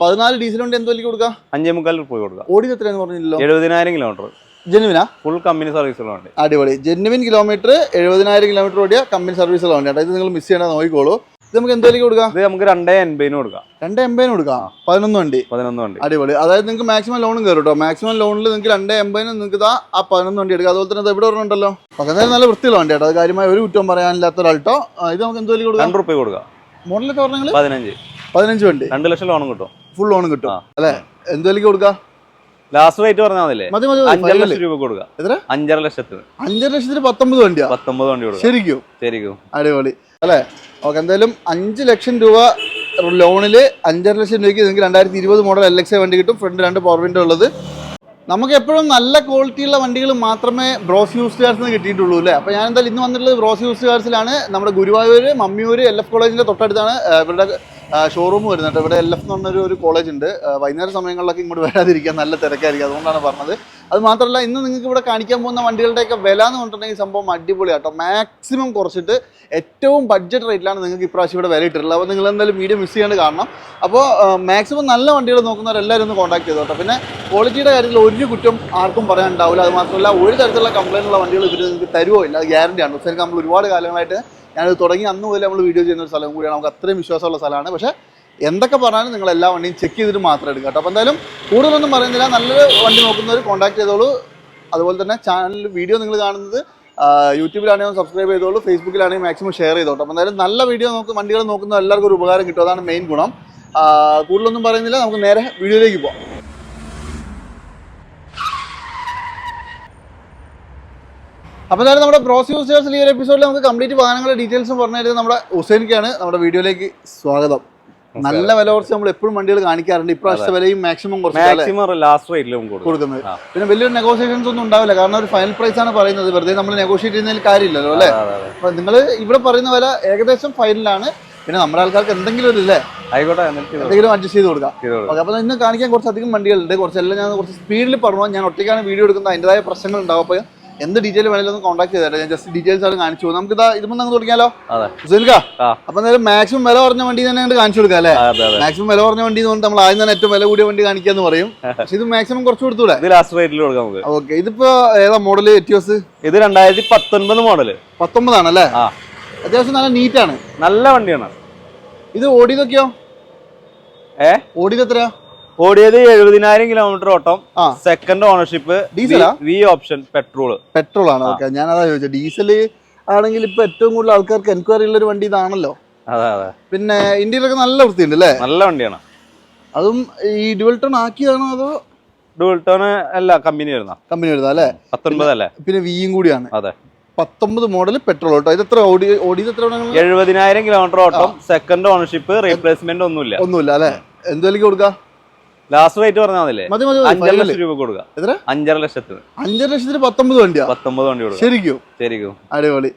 പതിനാല് ഡീസൽ വണ്ടി എന്ത് വലിയ കൊടുക്കാം? അഞ്ചേ മുക്കാൽ രൂപ കൊടുക്കുക ഓടിയത് എത്രയാന്ന് പറഞ്ഞില്ലല്ലോ? എഴുപതിനായിരം കിലോമീറ്റർ ജെനുവിനാ? ഫുൾ കമ്പനി സർവീസുള്ള വണ്ടി. അടിപൊളി. ജെനുവിൻ കിലോമീറ്റർ എഴുപതിനായിരം കിലോമീറ്റർ ഓടിയ കമ്പനി സർവീസുള്ള വണ്ടി കേട്ടോ ഇത് നിങ്ങൾ മിസ് ചെയ്യണ്ട നോക്കിക്കോളൂ. ഇത് നമുക്ക് എന്ത് വിലക്ക് കൊടുക്കാം? ഇത് നമുക്ക് രണ്ടേ എൺപതിന് കൊടുക്കാം. രണ്ടേ എൺപതിന് കൊടുക്കാം. പതിനൊന്ന് വണ്ടി. പതിനൊന്ന് വണ്ടി. അടിപൊളി. അതായത് നിങ്ങൾക്ക് മാക്സിമം ലോണും കയറും കേട്ടോ മാക്സിമം ലോണിൽ നിങ്ങൾക്ക് രണ്ടേ എൺപതിന് നിങ്ങൾക്ക് ഇതാ ആ പതിനൊന്ന് വണ്ടി എടുക്കാം. അതുപോലെ തന്നെ പറഞ്ഞിട്ടുണ്ടല്ലോ പക്ഷേ എന്തായാലും നല്ല വൃത്തിയുള്ള വണ്ടി കേട്ടോ അത് കാര്യമായ ഒരു കുറ്റം പറയാനില്ലാത്ത ഒരു അൾട്ടോ ഇത് നമുക്ക് എന്ത് വില കൊടുക്കാം? രണ്ട് റുപ്യ കൊടുക്കാം. മോഡലൊക്കെ പറഞ്ഞാൽ പതിനഞ്ച്. പതിനഞ്ച് വണ്ടി. രണ്ട് ലക്ഷം ലോണും കിട്ടും. ഫുൾ ലോണും കിട്ടും. അല്ലെ? എന്ത് വിലക്ക് കൊടുക്കാം? ലാസ്റ്റ് റേറ്റ് പറഞ്ഞാൽ അഞ്ചര ലക്ഷം രൂപ കൊടുക്കുക എത്ര? അഞ്ചര ലക്ഷത്തിന്. അഞ്ചര ലക്ഷത്തിന് പത്തൊമ്പത് വണ്ടിയാ? പത്തൊമ്പത് വണ്ടി ശരിക്കും? ശരിക്കും. അടിപൊളി. അല്ലെ? ഓക്കെ എന്തായാലും അഞ്ച് ലക്ഷം രൂപ ലോണിൽ അഞ്ചര ലക്ഷം രൂപയ്ക്ക് നിങ്ങൾക്ക് രണ്ടായിരത്തി ഇരുപത് മോഡൽ എൽ എക്സ് വണ്ടി കിട്ടും. ഫ്രണ്ട് രണ്ട് പവർ വിൻഡോ ഉള്ളത്. നമുക്ക് എപ്പോഴും നല്ല ക്വാളിറ്റിയുള്ള വണ്ടികൾ മാത്രമേ ബ്രോസ് യൂസ് നിന്ന് കിട്ടിയിട്ടുള്ളൂ അല്ലേ? അപ്പോൾ ഞാൻ എന്തായാലും ഇന്ന് വന്നിട്ടുള്ളത് ബ്രോസ് യൂസ് കാർസിലാണ് നമ്മുടെ ഗുരുവായൂർ മമ്മിയൂർ എൽ എഫ് കോളേജിന്റെ തൊട്ടടുത്താണ്. ഇവരുടെ ഷോറൂം വരുന്നത് കേട്ടോ. ഇവിടെ എൽ എഫ് എന്ന് പറഞ്ഞൊരു ഒരു കോളേജ് ഉണ്ട്. വൈകുന്നേരം സമയങ്ങളിലൊക്കെ ഇങ്ങോട്ട് വരാതിരിക്കാൻ നല്ല തിരക്കായിരിക്കും. അതുകൊണ്ടാണ് പറഞ്ഞത്. അത് മാത്രമല്ല ഇന്ന് നിങ്ങൾക്ക് ഇവിടെ കാണിക്കാൻ പോകുന്ന വണ്ടികളുടെയൊക്കെ വില എന്ന് പറഞ്ഞിട്ടുണ്ടെങ്കിൽ സംഭവം അടിപൊളിയാട്ടോ മാക്സിമം കുറച്ചിട്ട് ഏറ്റവും ബഡ്ജറ്റ് റേറ്റിലാണ് നിങ്ങൾക്ക് ഇപ്രാവശ്യം ഇവിടെ വില ഇട്ടിട്ടുള്ളത് അപ്പോൾ നിങ്ങൾ എന്തായാലും വീഡിയോ മിസ് ചെയ്യാണ്ട് കാണണം. അപ്പോൾ മാക്സിമം നല്ല വണ്ടികൾ നോക്കുന്നവരെല്ലാവരും ഒന്ന് കോൺടാക്ട് ചെയ്തോ പിന്നെ ക്വാളിറ്റിയുടെ കാര്യത്തിൽ ഒരു കുറ്റം ആർക്കും പറയാനുണ്ടാവില്ല. അത് മാത്രമല്ല ഒരു തരത്തിലുള്ള കംപ്ലയിന്റ് ഉള്ള വണ്ടികൾ ഇവർ നിങ്ങൾക്ക് തരുമോ ഇല്ല? അത് ഗ്യാരണ്ടിയാണ് പക്ഷേ നമ്മൾ ഒരുപാട് കാലങ്ങളായിട്ട് ഞാനത് തുടങ്ങി അന്ന് മുതൽ നമ്മൾ വീഡിയോ ചെയ്യുന്ന ഒരു സ്ഥലം കൂടിയാണ്. നമുക്ക് അത്രയും വിശ്വാസമുള്ള സ്ഥലമാണ്. പക്ഷേ എന്തൊക്കെ പറഞ്ഞാലും നിങ്ങൾ എല്ലാ വണ്ടിയും ചെക്ക് ചെയ്തിട്ട് മാത്രം എടുക്കുക കേട്ടോ. അപ്പോൾ എന്തായാലും കൂടുതലൊന്നും പറയുന്നില്ല. നല്ലൊരു വണ്ടി നോക്കുന്നവർ കോൺടാക്ട് ചെയ്തോളൂ. അതുപോലെ തന്നെ ചാനൽ വീഡിയോ നിങ്ങൾ കാണുന്നത് യൂട്യൂബിലാണെങ്കിൽ സബ്സ്ക്രൈബ് ചെയ്തോളൂ. ഫേസ്ബുക്കിലാണെങ്കിൽ മാക്സിമം ഷെയർ ചെയ്തോട്ടോ അപ്പോൾ എന്തായാലും നല്ല വീഡിയോ നോക്കും വണ്ടികൾ നോക്കുന്ന എല്ലാവർക്കും ഒരു ഉപകാരം കിട്ടും. അതാണ് മെയിൻ ഗുണം. കൂടുതലൊന്നും പറയുന്നില്ല. നമുക്ക് നേരെ വീഡിയോയിലേക്ക് പോകാം അപ്പോൾ എന്തായാലും നമ്മുടെ ബ്രോസ് യൂസേഴ്സിൽ ഈ ഒരു എപ്പിസോഡിൽ നമുക്ക് കംപ്ലീറ്റ് വാഹനങ്ങളുടെ ഡീറ്റെയിൽസും പറഞ്ഞു തരുന്നത് നമ്മുടെ ഹുസൈനിക്കാണ്. നമ്മുടെ വീഡിയോയിലേക്ക് സ്വാഗതം. നല്ല വില കുറച്ച് നമ്മൾ എപ്പോഴും വണ്ടികൾ കാണിക്കാറുണ്ട്. ഇപ്രാവശ്യത്തെ വിലയും മാക്സിമം മാക്സിമം ലാസ്റ്റ് റേറ്റിലും കൊടുക്കും. കൊടുക്കുന്നത്. പിന്നെ വലിയൊരു നെഗോഷിയേഷൻസ് ഒന്നും ഉണ്ടാവില്ല. കാരണം ഒരു ഫൈനൽ പ്രൈസ് ആണ് പറയുന്നത്. വെറുതെ നമ്മൾ നെഗോഷിയേറ്റ് ചെയ്യുന്നതിൽ കാര്യമില്ലല്ലോ അല്ലേ. അപ്പൊ നിങ്ങൾ ഇവിടെ പറയുന്ന വില ഏകദേശം ഫൈനലാണ് പിന്നെ നമ്മുടെ ആൾക്കാർക്ക് എന്തെങ്കിലും ഒരു ഇല്ലേ? ആയിക്കോട്ടെ എന്തെങ്കിലും അഡ്ജസ്റ്റ് ചെയ്ത് കൊടുക്കാം. അപ്പൊ കൊടുക്കാം. ഓക്കെ അപ്പോൾ ഇന്ന് കാണിക്കാൻ കുറച്ചധികം വണ്ടികളുണ്ട്. കുറച്ചെല്ലാം ഞാൻ കുറച്ച് സ്പീഡിൽ പറഞ്ഞു. ഞാൻ ഒറ്റയ്ക്കാണ് വീഡിയോ എടുക്കുന്നത്. അതിന്റെതായ പ്രശ്നങ്ങൾ ഉണ്ടാവും അപ്പോൾ എന്ത് ഡീറ്റെയിൽ വേണമെങ്കിലും ഒന്ന് കോൺടാക്ട് ചെയ്തേരാം. ഞാൻ ജസ്റ്റ് ഡീറ്റെയിൽസ് ആണ് കാണിച്ചു നമുക്ക് ഇതാ ഇതുമ്പോൾ നമുക്ക് തുടങ്ങിയാലോ? സുനിൽക്ക ആ. അപ്പോൾ എന്തായാലും മാക്സിമം വില കുറഞ്ഞ വണ്ടി തന്നെ അങ്ങോട്ട് കാണിച്ചു കൊടുക്കാം അല്ലേ? മാക്സിമം വില കുറഞ്ഞ വണ്ടി എന്ന് പറഞ്ഞാൽ നമ്മൾ ആദ്യം തന്നെ ഏറ്റവും വില കൂടിയ വണ്ടി കാണിക്കാന്ന് പറയും. പക്ഷെ ഇത് മാക്സിമം കുറച്ച് കൊടുത്തൂടെ? ലാസ്റ്റ് റേറ്റിൽ കൊടുക്കാം നമുക്ക്. ഓക്കെ ഇതിപ്പോ ഏതാ മോഡൽ എറ്റിയോസ് ഇത് രണ്ടായിരത്തി പത്തൊൻപത് മോഡൽ പത്തൊമ്പതാണ് അല്ലേ അത്യാവശ്യം നല്ല നീറ്റാണ് നല്ല വണ്ടിയാണ്. ഇത് ഓടിയതൊക്കെയോ? ഏ? ഓടിയത് എത്രയാ ഓടിയത് എഴുപതിനായിരം കിലോമീറ്റർ ഓട്ടം. Second ownership? V option petrol petrol ആണ് ഓക്കെ ഞാൻ അതാ ചോദിച്ചത് ഡീസൽ ആണെങ്കിൽ ഇപ്പൊ ഏറ്റവും കൂടുതൽ ആൾക്കാർക്ക് എൻക്വയറി ഉള്ള ഒരു വണ്ടി ഇതാണല്ലോ? അതെ അതെ. പിന്നെ ഇന്ത്യയിലൊക്കെ നല്ല വൃത്തിയുണ്ട് അല്ലേ? നല്ല വണ്ടിയാണ്. അതും ഈ ഡുവൽ ടൺ ആക്കിയതാണോ അതോ? ഡുവൽട്ടോണ് അല്ല കമ്പനി വരുന്ന കമ്പനി വരുന്ന അല്ലേ? പത്തൊൻപതല്ലേ പിന്നെ വിയും കൂടിയാണ്. അതെ. പത്തൊമ്പത് മോഡൽ പെട്രോൾ ഓട്ടോ. ഇത് എത്ര ഓടി ഓടിയത് എത്ര എഴുപതിനായിരം കിലോമീറ്റർ ഓട്ടം സെക്കൻഡ് ഓണർഷിപ്പ് റീപ്ലേസ്മെന്റ് ഒന്നുമില്ല. ഒന്നുമില്ല അല്ലേ? എന്തെങ്കിലും കൊടുക്കാം? ലാസ്റ്റ് റേറ്റ് പറഞ്ഞാൽ മതില്ലേ മതി മതി മതി. അഞ്ചര ലക്ഷം രൂപ കൊടുക്കുക എത്ര? അഞ്ചര ലക്ഷത്തിന്. അഞ്ചര ലക്ഷത്തിന് പത്തൊമ്പത് വണ്ടിയാ? പത്തൊമ്പത് വണ്ടി കൊടുക്കുക ശരിക്കും? ശരിക്കും. അടിപൊളി.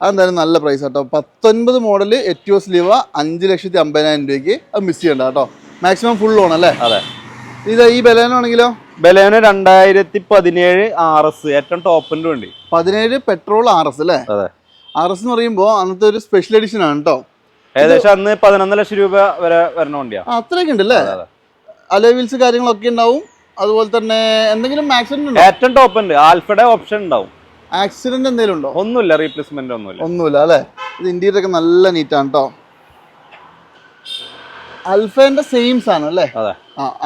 അതെന്തായാലും നല്ല പ്രൈസ് കേട്ടോ പത്തൊൻപത് മോഡൽ എറ്റിയോസ് ലിവ അഞ്ച് ലക്ഷത്തി അമ്പതിനായിരം രൂപയ്ക്ക് അത് മിസ് ചെയ്യണ്ട കേട്ടോ മാക്സിമം ഫുൾ ലോൺ അല്ലേ? അതെ. ഇത് ഈ ബലേനാണെങ്കിലോ ബലേന രണ്ടായിരത്തി പതിനേഴ് ആർ എസ് ഏറ്റവും ടോപ്പിന്റെ വണ്ടി. പതിനേഴ് പെട്രോൾ ആർ എസ് അല്ലേ? അതെ. ആർ എസ് എന്ന് പറയുമ്പോൾ അന്നത്തെ ഒരു സ്പെഷ്യൽ എഡിഷൻ ആണ് കേട്ടോ ഏകദേശം അന്ന് പതിനൊന്ന് ലക്ഷം രൂപ വരെ വരണ വണ്ടിയാ. ആ അത്രയൊക്കെ ഉണ്ട് അല്ലേ അതെ, അതെ. അലോ വീൽസ് കാര്യങ്ങളൊക്കെ ഉണ്ടാവും. അതുപോലെ തന്നെ എന്തെങ്കിലും ആക്സിഡന്റ് ഏറ്റവും ടോപ്പ് ഉണ്ട്. ആൽഫയുടെ ഓപ്ഷൻ ഉണ്ടാവും. ആക്സിഡന്റ് എന്തെങ്കിലും ഉണ്ടോ? ഒന്നുമില്ല റീപ്ലേസ്മെന്റ് ഒന്നുമില്ല. ഒന്നുമില്ല അല്ലേ? ഇത് ഇന്ത്യയുടെ ഒക്കെ നല്ല നീറ്റാണ് കേട്ടോ അൽഫേന്റെ സെയിംസ് ആണ് അല്ലേ?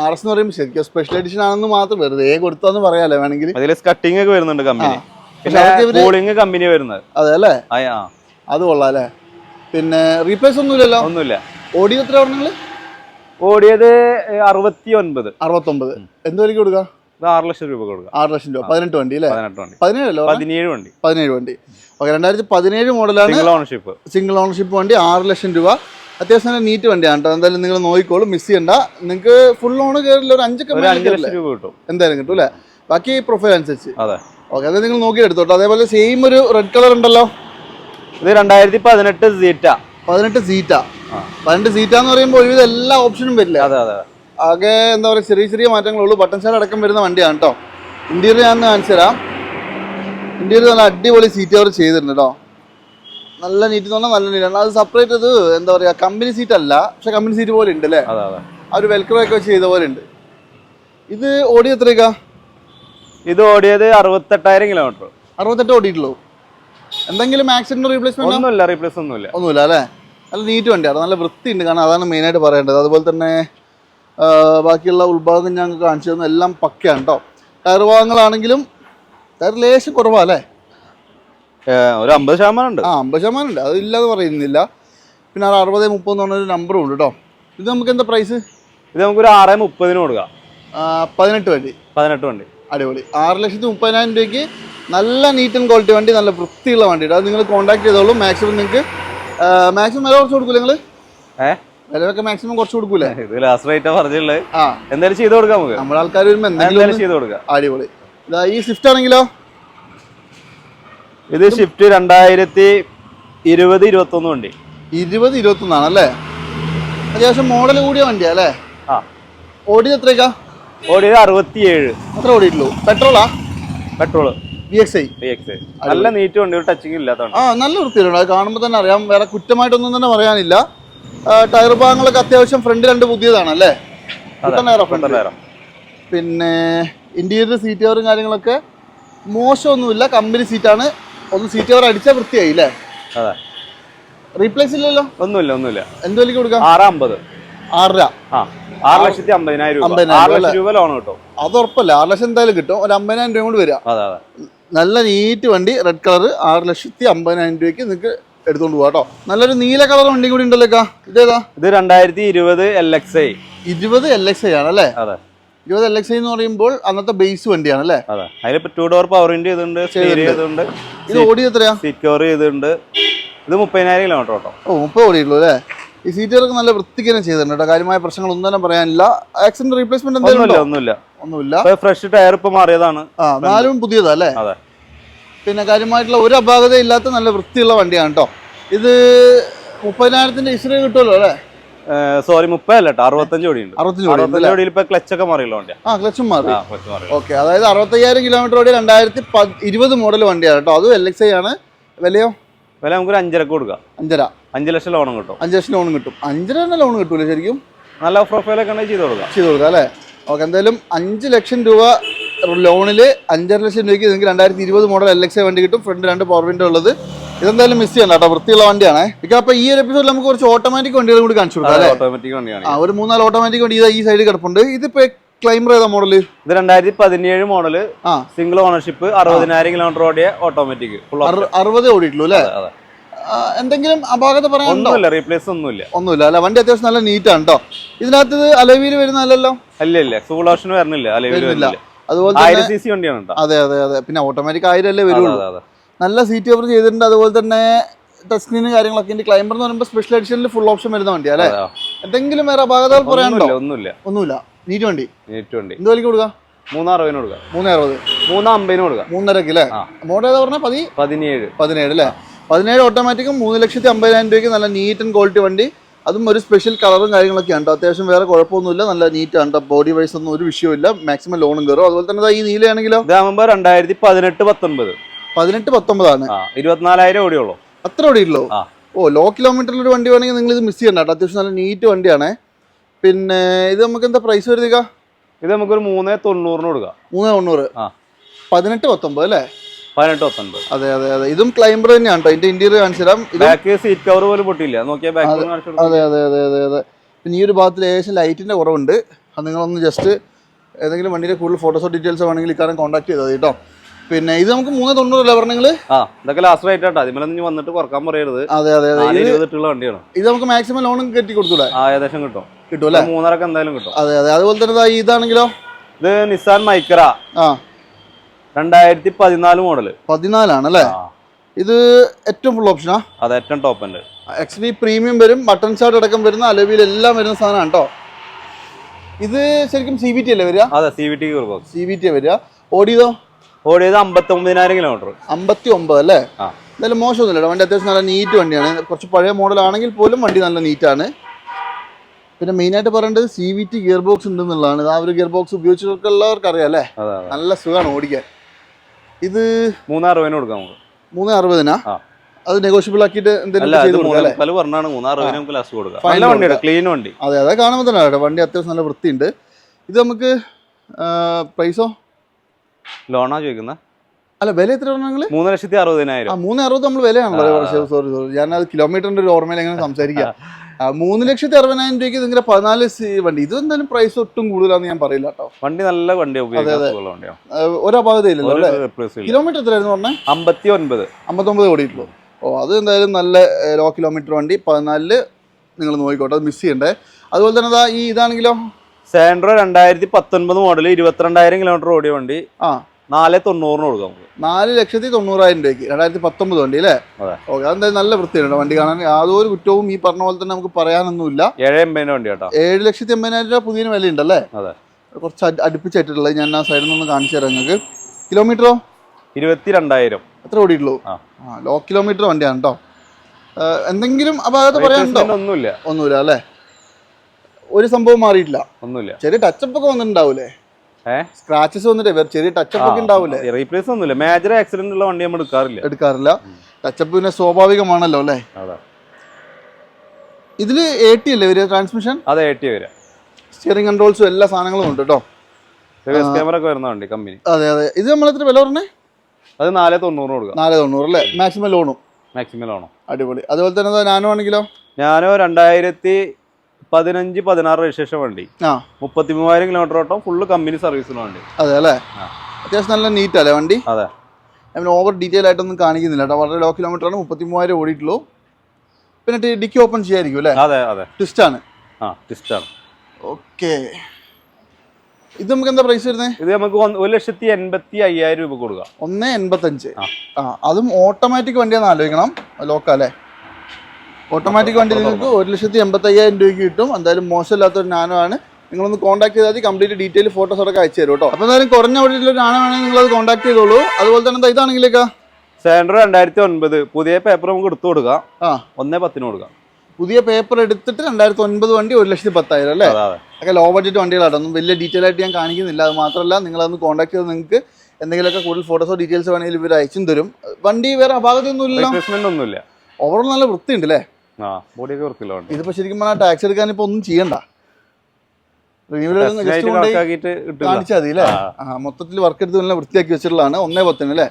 ആർ എസ് എന്ന് പറയുമ്പോൾ ശരിക്കും സ്പെഷ്യൽ എഡിഷൻ ആണെന്ന് മാത്രം വെറുതെ കൊടുത്താന്ന് പറയാലോ വേണമെങ്കിൽ. അതിൽ സ്കട്ടിംഗ് ഒക്കെ വരുന്നുണ്ട് കമ്പനി കൂളിംഗ് കമ്പനി വരുന്നത്. അതെ അല്ലേ? അത് കൊള്ളാം അല്ലേ? പിന്നെ റീപ്ലേസ് ഒന്നുമില്ലല്ലോ? ഒന്നുമില്ല. ഓഡിയോ എത്ര പറഞ്ഞാൽ ഓടിയത് അറുപത്തി ഒൻപത് അറുപത്തൊമ്പത്. എന്ത് വിലക്ക് കൊടുക്കുക ആറ് ലക്ഷം രൂപ കൊടുക്കുക ആറ് ലക്ഷം രൂപ. പതിനെട്ട് വണ്ടി അല്ലേ? പതിനെട്ട് വണ്ടി. പതിനേഴല്ലോ പതിനേഴ് വണ്ടി. പതിനേഴ് വണ്ടി. ഓക്കെ രണ്ടായിരത്തി പതിനേഴ് മോഡലാണ് സിംഗിൾ ഓണർഷിപ്പ് സിംഗിൾ ഓണർഷിപ്പ് വണ്ടി ആറ് ലക്ഷം രൂപ. അത്യാവശ്യം നല്ല നീറ്റ് വണ്ടിയാണ് കേട്ടോ. എന്തായാലും നിങ്ങൾ നോക്കിക്കോളൂ മിസ് ചെയ്യണ്ട. നിങ്ങൾക്ക് ഫുൾ ഓൺ കയറില്ല ഒരു അഞ്ചൊക്കെ രൂപ കിട്ടും. എന്തായാലും കിട്ടും അല്ലേ? ബാക്കി പ്രൊഫൈൽ അനുസരിച്ച്. അതെ. ഓക്കെ അത് നിങ്ങൾ നോക്കി എടുത്തോട്ടോ. അതേപോലെ സെയിം ഒരു റെഡ് കളർ ഉണ്ടല്ലോ? ഇത് രണ്ടായിരത്തി പതിനെട്ട് സീറ്റ പതിനെട്ട് സീറ്റാ. പതിനെട്ട് സീറ്റാന്ന് പറയുമ്പോൾ ഒരുവിധം എല്ലാ ഓപ്ഷനും വരില്ല? അതെ അതെ. ആകെ എന്താ പറയുക ചെറിയ ചെറിയ മാറ്റങ്ങളുള്ളൂ ബട്ടൺ ഷാഡ് അടക്കം വരുന്ന വണ്ടിയാണ് കേട്ടോ ഇന്റീരിയർ ഞാൻ കാണിച്ചു തരാം. ഇന്റീരിയർ നല്ല അടിപൊളി സീറ്റ് അവർ ചെയ്തിട്ടുണ്ട് കേട്ടോ നല്ല നീറ്റ് എന്ന് പറഞ്ഞാൽ നല്ല നീറ്റാണ് അത് സെപ്പറേറ്റ് അത് എന്താ പറയുക കമ്പനി സീറ്റ് അല്ല. പക്ഷെ കമ്പനി സീറ്റ് പോലെ ഉണ്ട് അല്ലേ ആ ഒരു വെൽക്രോ ഒക്കെ വെച്ച് ചെയ്ത പോലെ ഉണ്ട്. ഇത് ഓടി എത്രയൊക്കെ? ഇത് ഓടിയത് അറുപത്തെട്ടായിരം കിലോമീറ്റർ അറുപത്തെട്ട് ഓടിയിട്ടുള്ളൂ. എന്തെങ്കിലും ആക്സിഡന്റ് റീപ്ലേസ്മെന്റ് ഒന്നുമില്ല റീപ്ലേസ് ഒന്നുമില്ല. ഒന്നുമില്ല അല്ലേ നല്ല നീറ്റ് വണ്ടിയാണ് നല്ല വൃത്തിയുണ്ട്. കാരണം അതാണ് മെയിനായിട്ട് പറയേണ്ടത്. അതുപോലെ തന്നെ ബാക്കിയുള്ള ഉൾഭാഗം ഞങ്ങൾക്ക് കാണിച്ചു തന്നു. എല്ലാം പക്കയാണ് കേട്ടോ ടയർ ഭാഗങ്ങളാണെങ്കിലും ടയർ ലേശം കുറവാ അല്ലേ? ഒരു അമ്പത് ശതമാനം ഉണ്ട്. ആ അമ്പത് ശതമാനം ഉണ്ട്. അതില്ലാതെ പറയുന്നില്ല. പിന്നെ ആ അറുപത് മുപ്പത് എന്ന് പറഞ്ഞൊരു നമ്പറും ഉണ്ട് കേട്ടോ ഇത് നമുക്ക് എന്താ പ്രൈസ് ഇത് നമുക്കൊരു ആറ് മുപ്പതിന് കൊടുക്കാം. പതിനെട്ട് വണ്ടി. പതിനെട്ട് വണ്ടി. അടിപൊളി. ആറ് ലക്ഷത്തി മുപ്പതിനായിരം രൂപയ്ക്ക് നല്ല നീറ്റ് ആൻഡ് ക്വാളിറ്റി വണ്ടി നല്ല വൃത്തിയുള്ള വണ്ടി അത് നിങ്ങൾ കോൺടാക്ട് ചെയ്തോളൂ. മാക്സിമം നിങ്ങൾക്ക് മാക്സിമം വില കുറച്ച് കൊടുക്കൂല നിങ്ങൾ? ഏഹ് വിലയൊക്കെ മാക്സിമം കുറച്ച് കൊടുക്കൂലേ? ഇത് ലാസ്റ്റ് റേറ്റാ പറഞ്ഞുള്ളത് ആ. എന്തായാലും ചെയ്ത് കൊടുക്കാം നമുക്ക്. നമ്മുടെ ആൾക്കാർ വരുമ്പോ എന്തായാലും ചെയ്ത് കൊടുക്കാം. അടിപൊളി. ഇതാ ഈ സ്വിഫ്റ്റ് ആണെങ്കിലോ? ഇത് ഷിഫ്റ്റ് രണ്ടായിരത്തി ഇരുപത് ഇരുപത്തൊന്ന് വണ്ടി. ഇരുപത് ഇരുപത്തൊന്നാണ് അല്ലേ? അത്യാവശ്യം മോഡൽ കൂടിയ വണ്ടിയാ അല്ലേ? ആ. ഓടിയത് എത്രയൊക്കെ ഓടിയത് അറുപത്തിയേഴ്. അത്ര ഓടിയിട്ടുള്ളൂ. പെട്രോളാ? പെട്രോൾ. നല്ല നീറ്റ് വണ്ടി ഒരു ടച്ചിങ് ഇല്ലാത്തതാണ് ആ നല്ല വൃത്തിയിലുണ്ട്. അത് കാണുമ്പോൾ തന്നെ അറിയാം വേറെ കുറ്റമായിട്ടൊന്നും തന്നെ പറയാനില്ല. ടയർ ഭാഗങ്ങളൊക്കെ അത്യാവശ്യം ഫ്രണ്ട് രണ്ട് പുതിയതാണ് അല്ലേ? പിന്നെ ഇന്റീരിയർ സീറ്റ് കവറും കാര്യങ്ങളൊക്കെ മോശമൊന്നുമില്ല. കമ്പനി സീറ്റാണ് ഒന്ന് സീറ്റ് കവർ അടിച്ചാൽ വൃത്തിയായി അല്ലേ? അതെ. റീപ്ലേസ് ഇല്ലല്ലോ? ഒന്നുമില്ല ഒന്നുമില്ല. എന്ത് വിലക്ക് കൊടുക്കാം? ആറ് അമ്പത്. ആറര. ആറ് ലക്ഷത്തി അമ്പതിനായിരം രൂപ. അമ്പതിനായിരം ആറ് രൂപ ലക്ഷം രൂപ ലോൺ കിട്ടും. അത് ഉറപ്പല്ല ആറ് ലക്ഷം എന്തായാലും കിട്ടും. ഒരു അമ്പതിനായിരം രൂപ കൊണ്ട് വരിക നല്ല നീറ്റ് വണ്ടി റെഡ് കളർ ആറ് ലക്ഷത്തി അമ്പതിനായിരം രൂപയ്ക്ക് നിങ്ങൾക്ക് എടുത്തോണ്ട് പോവാട്ടോ കേട്ടോ നല്ലൊരു നീല കളർ വണ്ടി കൂടി ഉണ്ടല്ലോ ഇതേതാ? ഇത് രണ്ടായിരത്തി ഇരുപത് എൽ എക്സ് ഐ ഇരുപത് എൽ എക്സ് ഐ ആണല്ലേ ഇരുപത് എൽ എക്സ് ഐ എന്ന് പറയുമ്പോൾ അന്നത്തെ ബേസ് വണ്ടിയാണ് അല്ലേ? അതെ. അതിലിപ്പോ ടു ഡോർ പവർ വിൻഡ് ചെയ്തിട്ടുണ്ട് സ്റ്റീരിയോ ചെയ്തിട്ടുണ്ട്. ഇത് ഓടി എത്രയാ? സിക്യോർ ചെയ്തിട്ടുണ്ട്. ഇത് മുപ്പതിനായിരം കിലോമീറ്റർ കേട്ടോ ഓ മുപ്പത് ഓടിയുള്ളൂ അല്ലേ? ഈ സീറ്റുകളൊക്കെ നല്ല വൃത്തിക്ക് തന്നെ ചെയ്തിട്ടുണ്ട് കേട്ടോ. കാര്യമായ പ്രശ്നങ്ങളൊന്നും തന്നെ പറയാനില്ല. ആക്സിഡന്റ് റീപ്ലേസ്മെന്റ് എന്തെങ്കിലും ഒന്നുമില്ല ഒന്നുമില്ല. ഫ്രഷ് ടയർ ഇപ്പൊ മാറിയതാണ്. ആ നാലും പുതിയതാ അല്ലേ? പിന്നെ കാര്യമായിട്ടുള്ള ഒരു അപാകത ഇല്ലാത്ത നല്ല വൃത്തിയുള്ള വണ്ടിയാണ് കേട്ടോ. ഇത് മുപ്പതിനായിരത്തിന്റെ ഇസ്രേ കിട്ടുമല്ലോ അല്ലേ? സോറി മുപ്പതല്ല അറുപത്തഞ്ച് ഓടിയുണ്ട്. അറുപത്തഞ്ച് ഓടിയിൽ ഇപ്പൊ ക്ലച്ച് ഒക്കെ മാറിയുള്ള വണ്ടിയാ. ആ ക്ലച്ചും മാറി. ആ ക്ലച്ച് മാറി. ഓക്കെ അതായത് അറുപത്തയ്യായിരം കിലോമീറ്റർ ഓടി രണ്ടായിരത്തി ഇരുപത് മോഡൽ വണ്ടിയാണ് കേട്ടോ. അതും എൽ എക്സ് ഐ ആണ്. വിലയോ? വില നമുക്കൊരു അഞ്ചരക്ക് കൊടുക്കാം. അഞ്ചര. അഞ്ച് ലക്ഷം ലോണും കിട്ടും. അഞ്ച് ലക്ഷം ലോണും കിട്ടും. അഞ്ചര തന്നെ ലോൺ കിട്ടൂല ശരിക്കും? നല്ല പ്രൊഫൈലൊക്കെ ഉണ്ടെങ്കിൽ ചെയ്ത് കൊടുക്കാം. ചെയ്ത് കൊടുക്കാം അല്ലേ? ഓക്കെ എന്തായാലും അഞ്ച് ലക്ഷം രൂപ ലോണിൽ അഞ്ചര ലക്ഷം രൂപയ്ക്ക് നിങ്ങൾക്ക് രണ്ടായിരത്തി ഇരുപത് മോഡൽ എൽ എക്സ് വണ്ടി കിട്ടും. ഫ്രണ്ട് രണ്ട് പവർ വിൻഡോ ഉള്ളത്. ഇതെന്തായാലും മിസ് ചെയ്യണ്ട കേട്ടോ വൃത്തിയുള്ള വണ്ടിയാണ്. ഇപ്പം അപ്പോൾ ഈ ഒരു എപ്പിസോഡിൽ നമുക്ക് കുറച്ച് ഓട്ടോമാറ്റിക് വണ്ടികൾ കൂടി കാണിച്ചു കൊടുക്കാം ഓട്ടോമാറ്റിക് വണ്ടിയാണ്. ആ ഒരു മൂന്നാൽ ഓട്ടോമാറ്റിക് വണ്ടി ഇതാ ഈ സൈഡിൽ കിടപ്പുണ്ട്. ഇതിപ്പോ ക്ലൈമർ ഏതാ മോഡൽ ഇത് രണ്ടായിരത്തി പതിനേഴ് മോഡൽ ആ. സിംഗിൾ ഓണർഷിപ്പ് അറുപതിനായിരം കിലോമീറ്റർ ഓടിയ ഓട്ടോമാറ്റിക് അറുപത് ഓടിയിട്ടുള്ളൂ അല്ലേ? എന്തെങ്കിലും അപാകത പറയാനുണ്ടോ? ഒന്നുമില്ല റീപ്ലേസ് ഒന്നുമില്ല. ഒന്നുമില്ല അല്ല? വണ്ടി അത്യാവശ്യം നല്ല നീറ്റാണ് കേട്ടോ ഇതിനകത്ത് ഇത് അലവിയിൽ വരുന്നതല്ലല്ലോ? അല്ല ഇല്ല ഫുൾ ഓപ്ഷൻ വരുന്നില്ല വരുന്നില്ല. വരുന്നില്ല. അതുപോലെ ആയിരം സി സി വണ്ടിയാണ് അതെ അതെ അതെ. പിന്നെ ഓട്ടോമാറ്റിക് ആയിരം അല്ലേ വരുള്ളൂ. നല്ല സീറ്റ് കവർ ചെയ്തിട്ടുണ്ട്. അതുപോലെ തന്നെ ടച്ച് സ്ക്രീന് കാര്യങ്ങളൊക്കെ. ഉണ്ട് ക്ലൈംബർ എന്ന് പറയുമ്പോൾ സ്പെഷ്യൽ എഡിഷനിൽ ഫുൾ ഓപ്ഷൻ വരുന്ന വണ്ടി അല്ലേ? എന്തെങ്കിലും വേറെ അപാകതകൾ പറയാനുണ്ടോ? ഒന്നുമില്ല. ഒന്നുമില്ല. നീറ്റ് വണ്ടി. നീറ്റ് വണ്ടി. എന്ത് വിലക്ക് കൊടുക്കാം? മൂന്ന് അറുപതിന് കൊടുക്കാം. മൂന്ന് അറുപത്. മൂന്ന് അമ്പതിന് കൊടുക്കാം. മൂന്നരക്ക് അല്ലേ. മോഡൽ ഏതാ പറഞ്ഞാൽ പതി പതിനേഴ്. പതിനേഴ് അല്ലേ? പതിനേഴ് ഓട്ടോമാറ്റിക്കും മൂന്ന് ലക്ഷത്തി അമ്പതിനായിരം രൂപയ്ക്ക് നല്ല നീറ്റ് ആൻഡ് ക്വാളിറ്റി വണ്ടി. അതും ഒരു സ്പെഷ്യൽ കളറും കാര്യങ്ങളൊക്കെയാണ് കേട്ടോ. അത്യാവശ്യം വേറെ കുഴപ്പമൊന്നുമില്ല. നല്ല നീറ്റാണ് കേട്ടോ. ബോഡി വൈസ് ഒന്നും ഒരു വിഷയമില്ല മാക്സിമം ലോണും കയറും അതുപോലെ തന്നെ ഈ നീലയാണെങ്കിലോ? ഇതാകുമ്പോ രണ്ടായിരത്തി പതിനെട്ട് പത്തൊൻപത്. പതിനെട്ട് പത്തൊമ്പതാണ് ആ ഇരുപത്തിനാലായിരം ഓടിയുള്ളൂ. അത്ര ഓടിയുള്ളൂ. ഓ ലോ കിലോമീറ്ററിൽ ഒരു വണ്ടി വേണമെങ്കിൽ നിങ്ങൾ ഇത് മിസ് ചെയ്യണ്ട അത്യാവശ്യം നല്ല നീറ്റ് വണ്ടിയാണ്. പിന്നെ ഇത് നമുക്ക് എന്താ പ്രൈസ് വരുതിക ഇത് നമുക്കൊരു മൂന്ന് തൊണ്ണൂറിന് കൊടുക്കാം. മൂന്ന് തൊണ്ണൂറ്. ആ. പതിനെട്ട് പത്തൊമ്പത് അല്ലേ? പതിനെട്ട് പത്തൊൻപത് അതെ അതെ അതെ. ഇതും ക്ലൈംബർ തന്നെയാണ് കേട്ടോ ഇതിന്റെ ഇന്റീരിയർ കാണിച്ചു തരാം. ബാക്ക് സീറ്റ് കവർ പോലും പൊട്ടിയില്ല. നോക്കിയാൽ ബാക്ക് അതെ അതെ അതെ അതെ അതെ പിന്നെ ഈ ഒരു ഭാഗത്തിൽ ഏകദേശം ലൈറ്റിന്റെ കുറവുണ്ട്. അത് നിങ്ങളൊന്ന് ജസ്റ്റ് ഏതെങ്കിലും വണ്ടിയുടെ കൂടുതൽ ഫോട്ടോസോ ഡീറ്റെയിൽസോ വേണമെങ്കിൽ ഇക്കാരം കോൺടാക്ട് ചെയ്താൽ കേട്ടോ പിന്നെ ഇത് നമുക്ക് മൂന്ന് തൊണ്ണൂറല്ലേ പറഞ്ഞെങ്കിൽ ആ ഇതൊക്കെ ലാസ്റ്റ് റേറ്റ് ആട്ടോ. അതിമേലൊന്നും വന്നിട്ട് കുറയ്ക്കാൻ പറയരുത്. അതെ അതെ അതെ. ഇരുപതിട്ടുള്ള വണ്ടിയാണ്. ഇത് നമുക്ക് മാക്സിമം ലോണും കെട്ടി കൊടുത്തൂടെ? ആ ഏകദേശം കിട്ടും. കിട്ടും അല്ലേ? മൂന്നരക്ക് എന്തായാലും കിട്ടും. അതെ അതെ. അതുപോലെ തന്നെ ഇതാണെങ്കിലോ? ഇത് നിസാൻ മൈക്ര ആ. രണ്ടായിരത്തി പതിനാല് മോഡൽ പതിനാലാണ് അല്ലേ ഇത് ഏറ്റവും ഫുൾ ഓപ്ഷനാ അതെ ഏറ്റവും ടോപ്പ് ഉണ്ട് എക്സ് വി പ്രീമിയം വരും ബട്ടൺ ഷാർട്ട് അടക്കം വരുന്ന അലവിയിൽ എല്ലാം വരുന്ന സാധനമാണ് കേട്ടോ ഇത് ശരിക്കും സി ബി ടി അല്ലേ വരിക? അതെ C V T C B T വരിക. ഓടിയതോ? ഓടിയത് അമ്പത്തി ഒമ്പതിനായിരം കിലോമീറ്റർ അമ്പത്തി ഒമ്പത് അല്ലേ എന്തായാലും മോശമൊന്നുമില്ല വണ്ടി അത്യാവശ്യം നല്ല നീറ്റ് വണ്ടിയാണ്. കുറച്ച് പഴയ മോഡൽ മോഡലാണെങ്കിൽ പോലും വണ്ടി നല്ല നീറ്റാണ് പിന്നെ മെയിനായിട്ട് പറയേണ്ടത് C V T gear box ഉണ്ടെന്നുള്ളതാണ്. ആ ഒരു ഗിയർ ബോക്സ് ഉപയോഗിച്ചവർക്കുള്ളവർക്ക് അറിയാം അല്ലേ? നല്ല സുഖമാണ് ഓടിക്കാൻ. ഇത് മൂന്ന് അറുപതിന് കൊടുക്കാം നമുക്ക്. മൂന്ന് അറുപതിനാ അത് നെഗോഷ്യബിൾ ആക്കിയിട്ട് എന്തെങ്കിലും അല്ല ഇത് ചെയ്ത് കൊടുക്കാം മൂന്നേ അല്ലേ? പറഞ്ഞാണ് മൂന്നാറ് നമുക്ക് ലാസ്റ്റ് കൊടുക്കാം. Fine നല്ല വണ്ടിയാണ് ക്ലീൻ വണ്ടി. അതെ അതെ കാണുമ്പോൾ തന്നെ കേട്ടോ വണ്ടി അത്യാവശ്യം നല്ല വൃത്തിയുണ്ട്. ഇത് നമുക്ക് പ്രൈസോ ലോണാ ചോദിക്കുന്ന? അല്ല വില എത്ര പറഞ്ഞാൽ മൂന്ന് ലക്ഷത്തി അറുപതിനായിരം. മൂന്ന് അറുപത് നമ്മൾ വിലയാണല്ലോ. സോറി സോറി ഞാൻ അത് കിലോമീറ്ററിന്റെ ഒരു ഓർമ്മയിൽ എങ്ങനെ സംസാരിക്കാം? മൂന്ന് ലക്ഷത്തി അറുപതിനായിരം രൂപയ്ക്ക് നിങ്ങളുടെ പതിനാല് സി വണ്ടി. ഇത് എന്തായാലും പ്രൈസ് ഒട്ടും കൂടുതലാന്ന് ഞാൻ പറയില്ല കേട്ടോ. വണ്ടി നല്ല വണ്ടിയാണ് ഒരു അപാകതയില്ലല്ലോ അല്ലേ. കിലോമീറ്റർ എത്രയായിരുന്നു പറഞ്ഞത് അമ്പത്തി ഒൻപത് അമ്പത്തൊമ്പത് ഓടിയിട്ടുള്ളൂ. ഓ അത് എന്തായാലും നല്ല ലോ കിലോമീറ്റർ വണ്ടി. പതിനാലിൽ നിങ്ങൾ നോക്കിക്കോട്ടെ അത് മിസ് ചെയ്യണ്ടേ. അതുപോലെ തന്നെ ഈ ഇതാണെങ്കിലോ? സാൻഡ്രോ രണ്ടായിരത്തി പത്തൊൻപത് മോഡൽ ഇരുപത്തിരണ്ടായിരം കിലോമീറ്റർ ഓടിയ വണ്ടി. ആ. നാല് തൊണ്ണൂറിന് കൊടുക്കാം നാല് ലക്ഷത്തി തൊണ്ണൂറായിരം രൂപയ്ക്ക്. രണ്ടായിരത്തി പത്തൊമ്പത് വണ്ടി അല്ലേ. ഓക്കെ അതെന്തായാലും നല്ല വൃത്തിയുണ്ട് വണ്ടി കാണാൻ. യാതൊരു കുറ്റവും ഈ പറഞ്ഞ പോലെ തന്നെ നമുക്ക് പറയാനൊന്നുമില്ല. ഏഴ് എൺപതിന്റെ വണ്ടി കേട്ടോ. ഏഴ് ലക്ഷത്തി എൺപതിനായിരം രൂപ പുതിയ വില ഉണ്ടല്ലേ അതെ. കുറച്ച് അടുപ്പിച്ചിട്ടുള്ളത് അടുപ്പിച്ചായിട്ടുള്ളത് ഞാൻ ആ സൈഡിൽ നിന്ന് കാണിച്ചു തരാം നിങ്ങൾക്ക്. കിലോമീറ്ററോ? ഇരുപത്തി രണ്ടായിരം എത്ര ഓടിയിട്ടുള്ളൂ. ആ. ലോ കിലോമീറ്റർ വണ്ടിയാണ് കേട്ടോ. എന്തെങ്കിലും അപാകത പറയാനുണ്ടോ? ഒന്നുമില്ല. ഒന്നുമില്ല അല്ലേ? ഒരു സംഭവം മാറിയിട്ടില്ല. ഒന്നുമില്ല. ചെറിയ ടച്ചപ്പ് ഒക്കെ വന്നിട്ടുണ്ടാവൂലേ? സ്ക്രാച്ചസ് വന്നിട്ട് വേറെ ചെറിയ ടച്ചപ്പ് ഒക്കെ ഉണ്ടാവില്ല റീപ്ലേസ് ഒന്നുമില്ല. മേജർ ആക്സിഡന്റ് ഉള്ള വണ്ടി നമ്മൾ എടുക്കാറില്ല. എടുക്കാറില്ല. ടച്ചപ്പ് പിന്നെ സ്വാഭാവികമാണല്ലോ അല്ലേ? ഇതിൽ എ ടി അല്ലേ വരിക ട്രാൻസ്മിഷൻ അതെ എ ടി വരാം സ്റ്റിയറിംഗ് കൺട്രോൾസും എല്ലാ സാധനങ്ങളും ഉണ്ട് കേട്ടോ ക്യാമറ ഒക്കെ വരുന്ന വണ്ടി കമ്പനി അതെ അതെ. ഇത് നമ്മൾ എത്ര വില പറഞ്ഞേ? അത് നാല് തൊണ്ണൂറ് കൊടുക്കാം. നാല് തൊണ്ണൂറ് അല്ലേ? മാക്സിമം ലോണും മാക്സിമം ലോണോ അടിപൊളി. അതുപോലെ തന്നെ നാനോ ആണെങ്കിലോ? ഞാനോ രണ്ടായിരത്തി പതിനഞ്ച് പതിനാറ് രജിസ്ട്രേഷൻ വണ്ടി. മുപ്പത്തി മൂവായിരം കിലോമീറ്റർ ഓട്ടം ഫുള്ള് കമ്പനി സർവീസിന് വണ്ടി. അതെ അല്ലേ? അത്യാവശ്യം നല്ല നീറ്റ് അല്ലേ വണ്ടി? അതെ. അതിന് ഓവർ ഡീറ്റെയിൽ ആയിട്ടൊന്നും കാണിക്കുന്നില്ല കേട്ടോ. വളരെ ലോ കിലോമീറ്റർ ആണ് മുപ്പത്തി മൂവായിരം ഓടിയിട്ടുള്ളൂ. പിന്നെ ഡിക്കി ഓപ്പൺ ചെയ്യായിരിക്കും അല്ലേ? അതെ അതെ. ട്വിസ്റ്റ് ആണ്. ആ ട്വിസ്റ്റ് ആണ്. ഓക്കെ ഇത് നമുക്ക് എന്താ പ്രൈസ് വരുന്നത് ഇത് നമുക്ക് ഒരു ലക്ഷത്തി എൺപത്തി അയ്യായിരം രൂപ കൊടുക്കാം. ഒന്ന് എൺപത്തഞ്ച്. ആ. അതും ഓട്ടോമാറ്റിക് വണ്ടിയാണെന്ന് ആലോചിക്കണം. ലോക്ക അല്ലേ? ഓട്ടോമാറ്റിക് വണ്ടി നിങ്ങൾക്ക് ഒരു ലക്ഷത്തി എൺപത്തി അയ്യായിരം രൂപയ്ക്ക് കിട്ടും. എന്തായാലും മോശമില്ലാത്തൊരു നാനോ ആണ് നിങ്ങളൊന്ന് കോൺടാക്ട് ചെയ്താൽ കംപ്ലീറ്റ് ഡീറ്റെയിൽ ഫോട്ടോസ് അടക്കം അയച്ചു തരും കേട്ടോ. അപ്പോൾ എന്തായാലും കുറഞ്ഞ വഴിയിലൊരു നാനോ ആണെങ്കിൽ നിങ്ങൾ അത് കോൺടാക്ട് ചെയ്തോളൂ. അതുപോലെ തന്നെ എന്താ ഇതാണെങ്കിലേക്കാ സാൻഡ്രോ രണ്ടായിരത്തി ഒൻപത് പുതിയ പേപ്പർ നമുക്ക് എടുത്തു കൊടുക്കാം. ആ. ഒന്നേ പത്തിന് കൊടുക്കാം. പുതിയ പേപ്പർ എടുത്തിട്ട് രണ്ടായിരത്തി ഒൻപത് വണ്ടി ഒരു ലക്ഷത്തി പത്തായിരം അല്ലേ? ഒക്കെ ലോ ബഡ്ജറ്റ് വണ്ടികളാണ് ഒന്നും വലിയ ഡീറ്റെയിൽ ആയിട്ട് ഞാൻ കാണിക്കുന്നില്ല. അത് മാത്രമല്ല നിങ്ങളതൊന്ന് കോൺടാക്ട് ചെയ്ത് നിങ്ങൾക്ക് എന്തെങ്കിലുമൊക്കെ കൂടുതൽ ഫോട്ടോസോ ഡീറ്റെയിൽസ് വേണമെങ്കിൽ ഇവർ അയച്ചും തരും. വണ്ടി വേറെ അപാകത്തൊന്നുമില്ല ഓവറോൾ നല്ല വൃത്തിയുണ്ട് അല്ലേ? ബോഡിയൊക്കെ വൃത്തിയുള്ള വണ്ടി ഇതിപ്പോ ശരിക്കും പറഞ്ഞാൽ ടാക്സ് എടുക്കാൻ ഇപ്പൊ ഒന്നും ചെയ്യണ്ട. മൊത്തത്തിൽ വർക്ക് എടുത്ത് നല്ല വൃത്തിയാക്കി വെച്ചിട്ടുള്ളതാണ്. ഒന്നേ പത്തിന് അല്ലേ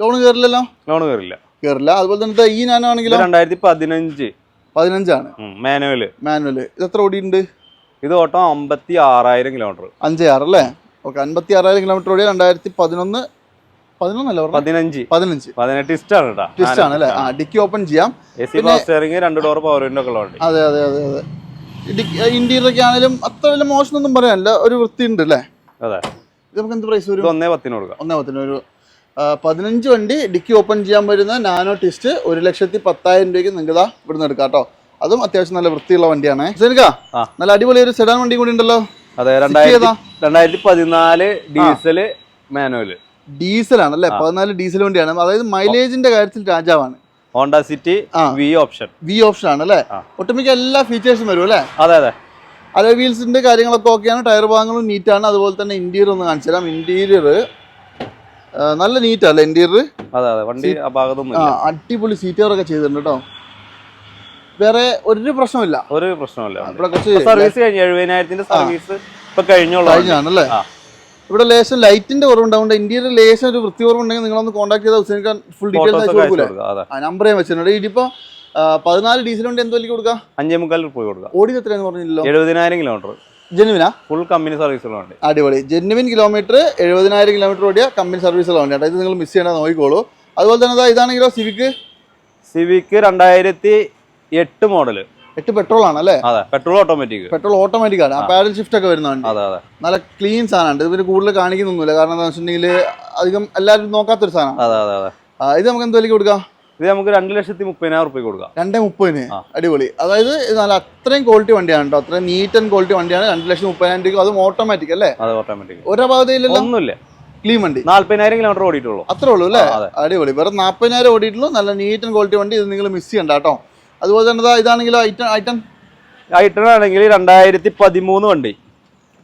ലോൺ കയറില്ലല്ലോ ലോൺ കയറില്ല കയറില്ല അതുപോലെ തന്നെ ഈ ഇത് നാനാണെങ്കിലോ രണ്ടായിരത്തി പതിനഞ്ച് പതിനഞ്ചാണ്. മാനുവൽ. മാനുവൽ. ഇത് എത്ര ഓടിയുണ്ട് ഇത് ഓട്ടം അമ്പത്തി ആറായിരം കിലോമീറ്റർ അഞ്ച് ആറ് അല്ലേ ഓക്കെ അമ്പത്തി ആറായിരം കിലോമീറ്റർ ഓടിയ രണ്ടായിരത്തി പതിനൊന്ന് പതിനൊന്നല്ല പറഞ്ഞത് പതിനഞ്ച്. പതിനഞ്ച്. പതിനെട്ട് ഇഷ്ടമാണ് കേട്ടോ ട്വിസ്റ്റ് ആണ് അല്ലേ ആ ഡിക്കി ഓപ്പൺ ചെയ്യാം. എ സി പവർ സ്റ്റിയറിംഗ് രണ്ട് ഡോർ പവർ വിൻഡോ ഒക്കെ ഉണ്ട് അതെ അതെ അതെ അതെ. ഇന്റീരിയർ ഒക്കെ ആണെങ്കിലും അത്ര വലിയ മോശമൊന്നും പറയാനില്ല. ഒരു വൃത്തി ഉണ്ട് അല്ലേ? അതെ. നമുക്ക് എന്ത് പ്രൈസ് വരും? ഒന്നേ പത്തിന് കൊടുക്കാം. ഒന്നേ പത്തിന് ഒരു പതിനഞ്ച് വണ്ടി ഡിക്കി ഓപ്പൺ ചെയ്യാൻ വരുന്ന നാനോ ടിസ്റ്റ് ഒരു ലക്ഷത്തി പത്തായിരം രൂപയ്ക്ക് നിങ്ങൾ ഇതാ ഇവിടുന്ന് എടുക്കാം കേട്ടോ. അതും അത്യാവശ്യം നല്ല വൃത്തിയുള്ള വണ്ടിയാണ്. നല്ല അടിപൊളി ഒരു സെഡാൻ വണ്ടി കൂടി ഉണ്ടല്ലോ. അതെ രണ്ടായിരത്തി പതിനാല് ഡീസൽ മാനുവൽ ഡീസലാണ് അല്ലേ? പതിനാല് ഡീസൽ വണ്ടിയാണ്. അതായത് മൈലേജിന്റെ കാര്യത്തിൽ രാജാവാണ്. Honda City. V option. V option ആണ് അല്ലേ. ഒട്ടുമിക്ക എല്ലാ ഫീച്ചേഴ്സും വരും അല്ലേ? അതെ അതെ. അലോ വീൽസിന്റെ കാര്യങ്ങളൊക്കെ ഓക്കെയാണ്. ടയർ ഭാഗങ്ങളും നീറ്റാണ്. അതുപോലെ തന്നെ ഇന്റീരിയർ ഒന്ന് കാണിച്ചു തരാം ഇന്റീരിയർ നല്ല നീറ്റ് അല്ലേ ഇന്റീരിയർ അതെ അതെ. വണ്ടി ആ അടിപൊളി സീറ്റുകളൊക്കെ ചെയ്തിട്ടുണ്ട് കേട്ടോ വേറെ ഒരു പ്രശ്നമില്ല ഒരു പ്രശ്നമില്ല സർവീസ് കഴിഞ്ഞു എഴുപതിനായിരത്തിന്റെ സർവീസ് ഇപ്പൊ കഴിഞ്ഞോളൂ കഴിഞ്ഞാണല്ലേ. ഇവിടെ ലേശം ലൈറ്റിന്റെ കുറവുണ്ടാവുണ്ട് ഇന്ത്യയുടെ ലേശം ഒരു വൃത്തി കുറവുണ്ടെങ്കിൽ നിങ്ങളൊന്ന് കോൺടാക്ട് ചെയ്താൽ ഹുസൈൻ ഖാൻ ഫുൾ ഡീറ്റെയിൽസ് ആയിട്ട് അയച്ചു ഒക്കെ കൊടുക്കാം ആ നമ്പർ ഞാൻ വെച്ചിട്ടുണ്ട്. ഇതിപ്പോ ആ, പതിനാല് ഡീസൽ കൊണ്ട് എന്ത് വലിയ കൊടുക്കാം? അഞ്ചേ മുക്കാൽ പോയി കൊടുക്കാം. ഓടി എത്രയെന്ന് പറഞ്ഞില്ലല്ലോ? എഴുപതിനായിരം കിലോമീറ്റർ ജെനുവിനാ ഫുൾ കമ്പനി സർവീസുകളുണ്ട് അടിപൊളി. ജെനുവിൻ കിലോമീറ്റർ എഴുപതിനായിരം കിലോമീറ്റർ ഓടിയ കമ്പനി സർവീസുകളുണ്ട് കേട്ടോ ഇത് നിങ്ങൾ മിസ് ചെയ്യേണ്ട നോക്കിക്കോളൂ. അതുപോലെ തന്നെ ഇതാണെങ്കിലോ സിവിക്ക് സിവിക്ക് രണ്ടായിരത്തി എട്ട് മോഡൽ എട്ട് പെട്രോൾ ആണ് അല്ലേ? അതെ പെട്രോൾ ഓട്ടോമാറ്റിക് പെട്രോൾ ഓട്ടോമാറ്റിക് ആണ്. പാരൽ ഷിഫ്റ്റ് ഒക്കെ വരുന്നുണ്ട് അതെ അതെ. നല്ല ക്ലീൻ സാധനമാണ് ഇത് പിന്നെ കൂടുതൽ കാണിക്കുന്നൊന്നുമില്ല. കാരണം എന്താ വെച്ചിട്ടുണ്ടെങ്കിൽ അധികം എല്ലാവരും നോക്കാത്തൊരു സാധനമാണ് അതെ അതെ അതെ. ഇത് നമുക്ക് എന്ത് വിലയ്ക്ക് കൊടുക്കാം? ഇത് നമുക്ക് രണ്ട് ലക്ഷത്തി മുപ്പതിനായിരം റുപ്യ കൊടുക്കാം. രണ്ടേ മുപ്പതിന്? അടിപൊളി. അതായത് ഇത് നല്ല അത്രയും ക്വാളിറ്റി വണ്ടിയാണ് കേട്ടോ അത്രയും നീറ്റ് ആൻഡ് ക്വാളിറ്റി വണ്ടിയാണ്. രണ്ട് ലക്ഷം മുപ്പതിനായിരം രൂപ അതും ഓട്ടോമാറ്റിക് അല്ലേ? അതെ ഓട്ടോമാറ്റിക് ഒരു അപാകതയില്ലല്ലോ? ഒന്നുമില്ല. ക്ലീൻ വണ്ടി. നാല്പതിനായിരം കിലോമീറ്റർ ഓടിയിട്ടുള്ളൂ. അത്രേ ഉള്ളൂ അല്ലേ? അടിപൊളി. വെറും നാൽപ്പതിനായിരം ഓടിയിട്ടുള്ളൂ. നല്ല നീറ്റ് ആൻഡ് ക്വാളിറ്റി വണ്ടി. ഇത് നിങ്ങൾ മിസ് ചെയ്യണ്ട കേട്ടോ അതുപോലെ തന്നെ ഇതാണെങ്കിലോ ഐറ്റം ഐറ്റം ഐട്ടൺ ആണെങ്കിൽ രണ്ടായിരത്തി പതിമൂന്ന് വണ്ടി.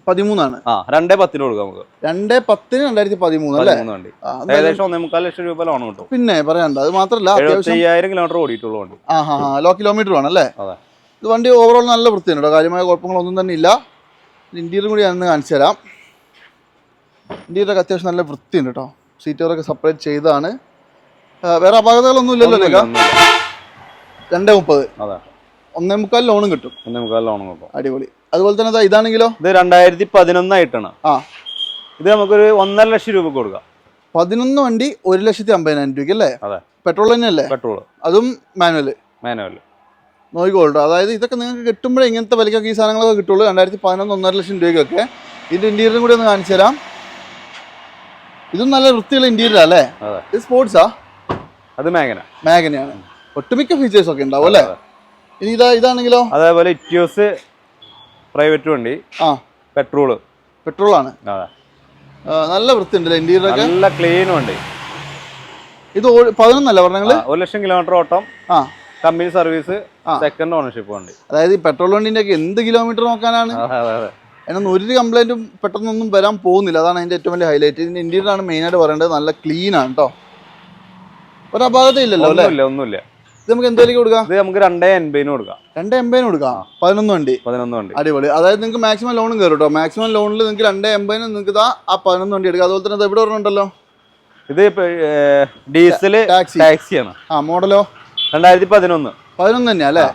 പതിമൂന്നാണ്. ആ രണ്ടേ പത്തിന് കൊടുക്കാം നമുക്ക്. രണ്ടേ പത്തിന് രണ്ടായിരത്തി പതിമൂന്ന് അല്ലേ വണ്ടി ഏകദേശം ഒന്നേ മുക്കാൽ ലക്ഷം രൂപ ലോൺ കിട്ടും. പിന്നെ പറയണ്ട അത് മാത്രമല്ല അയ്യായിരം കിലോമീറ്റർ ഓടിയിട്ടുള്ള വണ്ടി. ആ ഹാ ഹാ ലോ കിലോമീറ്റർ ആണ് അല്ലേ? അതെ. ഇത് വണ്ടി ഓവറോൾ നല്ല വൃത്തിയാണ് കേട്ടോ കാര്യമായ കുഴപ്പങ്ങളൊന്നും തന്നെ ഇല്ല. ഇന്റീരിയർ കൂടി ഞാൻ കാണിച്ചു തരാം. ഇന്റീരിയറൊക്കെ അത്യാവശ്യം നല്ല വൃത്തിയുണ്ട് കേട്ടോ സീറ്റുകളൊക്കെ സെപ്പറേറ്റ് ചെയ്താണ് വേറെ അപാകതകളൊന്നും ഇല്ലല്ലോ. രണ്ടേ മുപ്പത് അതെ. ഒന്നേ മുക്കാൽ ലോണും കിട്ടും. ഒന്നേ മുക്കാൽ ലോണും കിട്ടും. അടിപൊളി. അതുപോലെ തന്നെ ഇതാണെങ്കിലോ? ഇത് രണ്ടായിരത്തി പതിനൊന്നായിട്ടാണ് ആ. ഇത് നമുക്കൊരു ഒന്നര ലക്ഷം രൂപ കൊടുക്കാം. പതിനൊന്ന് വണ്ടി ഒരു ലക്ഷത്തി അമ്പതിനായിരം രൂപയ്ക്ക് അല്ലേ? അതെ. പെട്രോൾ തന്നെയല്ലേ? പെട്രോൾ അതും മാനുവൽ മാനുവൽ നോക്കിക്കോളൂ അതായത് ഇതൊക്കെ നിങ്ങൾക്ക് കിട്ടുമ്പോഴേ ഇങ്ങനത്തെ വിലക്കൊക്കെ ഈ സാധനങ്ങളൊക്കെ കിട്ടുള്ളൂ. രണ്ടായിരത്തി പതിനൊന്ന് ഒന്നര ലക്ഷം രൂപയ്ക്കൊക്കെ. ഇതിന്റെ ഇന്റീരിയറും കൂടി ഒന്ന് കാണിച്ചു തരാം. ഇതും നല്ല വൃത്തിയുള്ള ഇന്റീരിയർ അല്ലേ? ഇത് സ്പോർട്സാ അത് മേഘന മാഗനയാണ് ഒട്ടുമിക്ക ഫീച്ചേഴ്സ് ഒക്കെ ഉണ്ടാവും അല്ലേ? ഇനി ഇതാ ഇതാണെങ്കിലോ? അതേപോലെ ഇറ്റ്യൂസ് പ്രൈവറ്റ് വണ്ടി ആ. പെട്രോൾ പെട്രോൾ ആണ്. നല്ല വൃത്തിയുണ്ടല്ലേ ഇന്റീരിയർ ഒക്കെ? നല്ല ക്ലീൻ വണ്ടി. ഇത് പതിനൊന്നല്ല പറഞ്ഞങ്ങൾ ഒരു ലക്ഷം കിലോമീറ്റർ ഓട്ടം ആ. കമ്പനി സർവീസ് സെക്കൻഡ് ഓണർഷിപ്പ് വണ്ടി. അതായത് ഈ പെട്രോൾ വണ്ടിന്റെ ഒക്കെ എന്ത് കിലോമീറ്റർ നോക്കാനാണ്? അതിനൊന്നും ഒരു കംപ്ലൈന്റും പെട്ടെന്നൊന്നും വരാൻ പോകുന്നില്ല. അതാണ് അതിന്റെ ഏറ്റവും വലിയ ഹൈലൈറ്റ് ഇതിന്റെ ഇന്റീരിയർ ആണ് മെയിൻ ആയിട്ട് പറയേണ്ടത്. നല്ല ക്ലീൻ ആണ് കേട്ടോ ഒരു അപാകത ഇല്ലല്ലോ അല്ലേ ഒന്നുമില്ല. ഇത് നമുക്ക് എന്തെങ്കിലും കൊടുക്കാം? ഇത് നമുക്ക് രണ്ടേ എൺപതിന് കൊടുക്കാം. രണ്ടേ എൺപതിന് കൊടുക്കാം. പതിനൊന്ന് വണ്ടി. പതിനൊന്ന് വണ്ടി. അടിപൊളി. അതായത് നിങ്ങൾക്ക് മാക്സിമം ലോണും കയറും കേട്ടോ. മാക്സിമം ലോണിൽ നിങ്ങൾക്ക് രണ്ടേ എൺപതിന് നിങ്ങൾക്ക് ഇതാ ആ പതിനൊന്ന് വണ്ടി എടുക്കാം. അതുപോലെ തന്നെ എവിടെ പറഞ്ഞുണ്ടല്ലോ ഇത് ഡീസൽ ടാക്സി. ടാക്സിയാണ്. ആ മോഡലോ? രണ്ടായിരത്തി പതിനൊന്ന്. പതിനൊന്ന് തന്നെയാ അല്ലേ?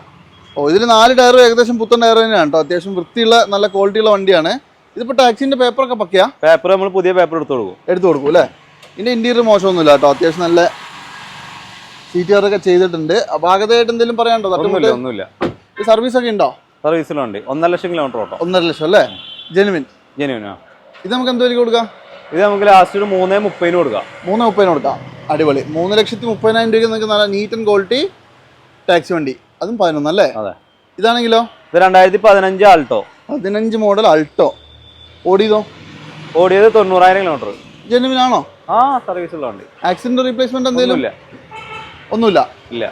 ഓ ഇതിൽ നാല് ടയർ ഏകദേശം പുത്തൻ ടയർ തന്നെയാണ് കേട്ടോ. അത്യാവശ്യം വൃത്തിയുള്ള നല്ല ക്വാളിറ്റിയുള്ള വണ്ടിയാണ്. ഇതിപ്പോൾ ടാക്സിന്റെ പേപ്പറൊക്കെ പക്കയാ? പേപ്പർ നമ്മൾ പുതിയ പേപ്പർ എടുത്തു കൊടുക്കും. എടുത്തു കൊടുക്കും അല്ലേ? ഇതിന്റെ ഇന്റീരിയർ മോശമൊന്നുമില്ല കേട്ടോ. അത്യാവശ്യം നല്ല സീറ്റ് കവറൊക്കെ ചെയ്തിട്ടുണ്ട്. അപാകതയായിട്ട് എന്തെങ്കിലും പറയാനുണ്ടോ? ഒന്നുമില്ല ഒന്നുമില്ല. ഈ സർവീസ് ഒക്കെ ഉണ്ടോ? സർവീസിലുണ്ട് ഒന്നര ലക്ഷം കിലോമീറ്റർ ഓട്ടോ. ഒന്നര ലക്ഷം അല്ലേ? ജെനുവിൻ ജെനുവിനാ ഇത് നമുക്ക് എന്ത് കൊടുക്കാം? ഇത് നമുക്ക് ലാസ്റ്റ് ഒരു മൂന്നേ മുപ്പതിന് കൊടുക്കാം. മൂന്ന് മുപ്പതിന് കൊടുക്കാം. അടിപൊളി. മൂന്ന് ലക്ഷത്തി മുപ്പതിനായിരം രൂപയ്ക്ക് നിങ്ങൾക്ക് നല്ല നീറ്റ് ആൻഡ് ക്വാളിറ്റി ടാക്സി വണ്ടി. അതും പതിനൊന്ന് അല്ലേ? അതെ. ഇതാണെങ്കിലോ? ഇത് രണ്ടായിരത്തി പതിനഞ്ച് ആൾട്ടോ പതിനഞ്ച് മോഡൽ ആൾട്ടോ ഓടിയതോ? ഓടിയത് തൊണ്ണൂറായിരം കിലോമീറ്റർ ജെനുവിൻ ആണോ? ആ സർവീസുള്ള വണ്ടി. ആക്സിഡന്റ് റീപ്ലേസ്മെന്റ് എന്തെങ്കിലും? ഒന്നുമില്ല. ഒന്നുമില്ല. ഇല്ല.